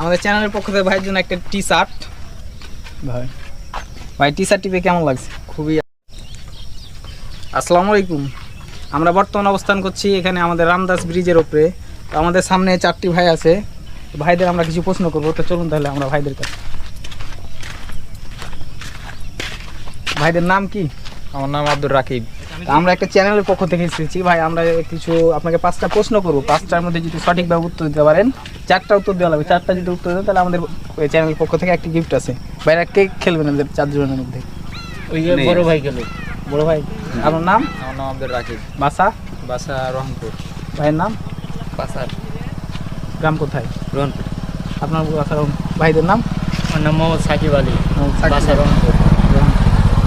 আমাদের চ্যানেলের পক্ষ থেকে ভাইয়ের জন্য একটা টি শার্ট ভাই ভাই টি শার্টটি পেয়ে কেমন লাগছে? খুবই আসসালামু আলাইকুম। আমরা বর্তমান অবস্থান করছি এখানে আমাদের রামদাস ব্রিজের ওপরে তো আমাদের সামনে চারটি ভাই আছে। ভাইদের আমরা কিছু প্রশ্ন করব। তো চলুন তাহলে আমরা ভাইদের কাছে। ভাইদের নাম কি? আমার নাম আব্দুর রাকিব। আমরা একটা চ্যানেলের পক্ষ থেকে এসেছি। ভাই আমরা কিছু আপনাকে পাঁচটা প্রশ্ন করব। পাঁচটার মধ্যে যদি সঠিকভাবে উত্তর দিতে পারেন চারটা উত্তর দেওয়া লাগবে। চারটা যদি উত্তর দেন তাহলে আমাদের চ্যানেলের পক্ষ থেকে একটি গিফট আছে। ভাইরা কে খেলবেন আমাদের চারজনের মধ্যে? ওই যে বড় ভাই গেল বড় ভাই। আপনার নাম? আমার নাম আব্দুর রাকিব। বাসা? বাসা রহনপুর ভাইয়ের নাম? বাসার গ্রাম কোথায়? রহনপুর আপনার বাসা ভাইদের নাম? আমার নাম মোহাম্মদ সাকিব আলী। বাসা আলী।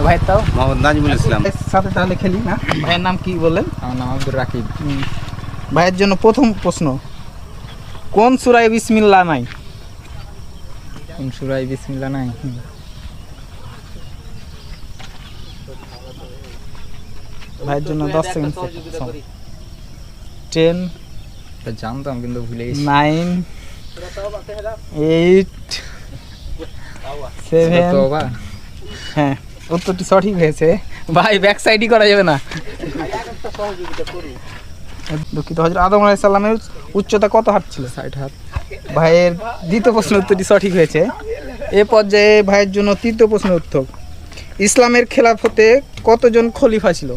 ভাইয়ের তাও? মোহাম্মদ নাজিমুল ইসলাম। সাথে তাহলে খেলি না? ভাইয়ের নাম কি বললেন আমার নাম আব্দুর রাকিব। ভাইয়ের জন্য প্রথম প্রশ্ন কোন সুরায় বিসমিল্লা নাই? কোন সুরাই বিসমিল্লা নাই? ভাইয়ের জন্য দশ সেকেন্ড টেন জানতাম কিন্তু ভুলে গেছি। নাইন এইট সেভেন হ্যাঁ। উত্তরটি সঠিক হয়েছে। ভাই ব্যাক সাইডই করা যাবে না। দুঃখিত হজরত আদম আলাইহিস সালামের উচ্চতা কত হাত ছিল? ষাট হাত। ভাইয়ের দ্বিতীয় প্রশ্ন উত্তরটি সঠিক হয়েছে। এ পর্যায়ে ভাইয়ের জন্য তৃতীয় প্রশ্ন উত্তর। ইসলামের খেলাফতে কতজন খলিফা ছিল?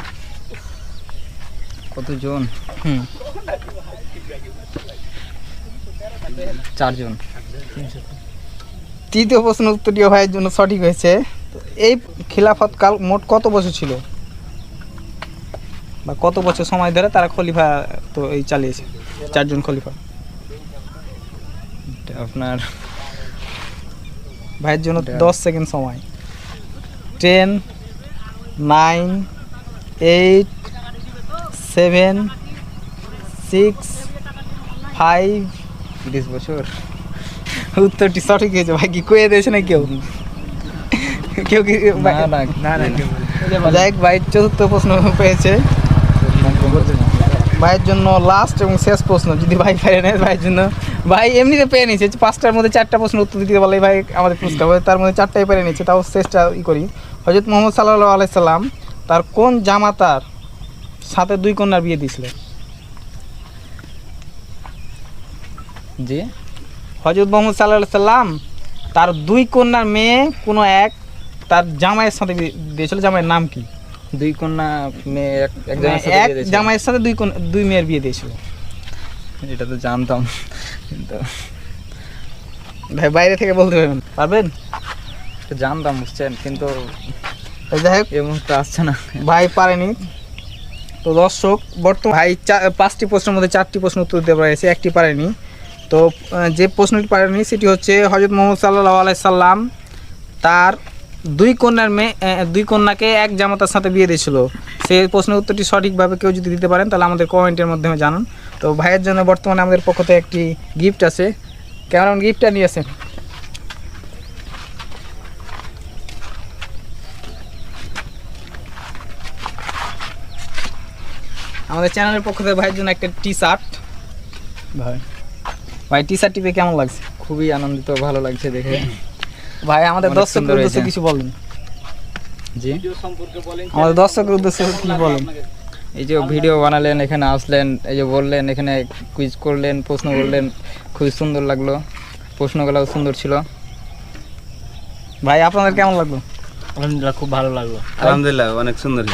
কতজন? হুম। চারজন। তৃতীয় প্রশ্ন উত্তরটিও ভাইয়ের জন্য সঠিক হয়েছে। এই খিলাফত কাল মোট কত বছর ছিল? বা কত বছর সময় ধরে তারা খলিফা তো এই চালিয়েছে? চারজন খলিফা। আপনার ভাইয়ের জন্য দশ সেকেন্ড সময়। Ten nine eight seven six five. বছর। উত্তরটি সঠিক হয়েছে ভাই কি কয়ে দিয়েছে না কেউ? কেউ কি যাই হোক ভাই চতুর্থ প্রশ্ন পেয়েছে। ভাইয়ের জন্য লাস্ট এবং শেষ প্রশ্ন। যদি ভাই পেরে নেয় ভাইয়ের জন্য। ভাই এমনিতে পেয়ে নিয়েছে। পাঁচটার মধ্যে চারটা প্রশ্ন উত্তর দিতে পারলে ভাই আমাদের পুরস্কার হবে। তার মধ্যে চারটাই পেরে নিয়েছে তাও শেষটা ই করি। হজরত মোহাম্মদ সাল্লাহ আলাইসাল্লাম তার কোন জামাতার সাথে দুই কন্যার বিয়ে দিয়েছিল? জি। হজরত মোহাম্মদ সাল্লাহ সাল্লাম তার দুই কন্যার মেয়ে কোনো এক তার জামাইয়ের সাথে দিয়েছিল জামাইয়ের নাম কি? দুই কন্যা মেয়ে এক-। জামাইয়ের সাথে দুই দুই মেয়ের বিয়ে দিয়েছিল। এটা তো জানতাম কিন্তু ভাই বাইরে থেকে বলতে পারবেন? পারবেন? জানতাম বুঝছেন কিন্তু যাই হোক এই মুহূর্তে আসছে না। ভাই পারেনি। তো দর্শক বর্তমান ভাই পাঁচটি প্রশ্নের মধ্যে চারটি প্রশ্ন উত্তর দিতে পেরেছে একটি পারেনি। তো যে প্রশ্নটি পারেনি সেটি হচ্ছে হজরত মোহাম্মদ সাল্লাহ আলাই সাল্লাম তার দুই কন্যার মেয়ে দুই কন্যাকে এক জামাতার সাথে বিয়ে দিয়েছিল। সেই প্রশ্নের উত্তরটি সঠিকভাবে কেউ যদি দিতে পারেন তাহলে আমাদের কমেন্টের মাধ্যমে জানান। তো ভাইয়ের জন্য বর্তমানে আমাদের পক্ষ থেকে একটি গিফট আছে। কেমন গিফটটা নিয়ে আসেন। আমাদের চ্যানেলের পক্ষ থেকে ভাইয়ের জন্য একটা টি শার্ট ভাই ভাই টি শার্টটি পেয়ে কেমন লাগছে? খুবই আনন্দিত ভালো লাগছে দেখে। ভাই আমাদের অনেক দর্শকের উদ্দেশ্যে কিছু বলেন। জি? আমাদের দর্শকের উদ্দেশ্যে কি বলেন। এই যে ভিডিও বানালেন এখানে আসলেন এই যে বললেন এখানে কুইজ করলেন প্রশ্ন করলেন খুবই সুন্দর লাগল। প্রশ্নগুলোও সুন্দর ছিল। ভাই আপনাদের কেমন লাগল? আলহামদুলিল্লাহ খুব ভালো লাগল। আলহামদুলিল্লাহ অনেক সুন্দর।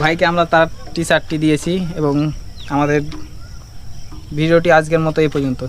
ভাইকে আমরা তার টি শার্টটি দিয়েছি এবং আমাদের ভিডিওটি আজকের মতো এই পর্যন্ত।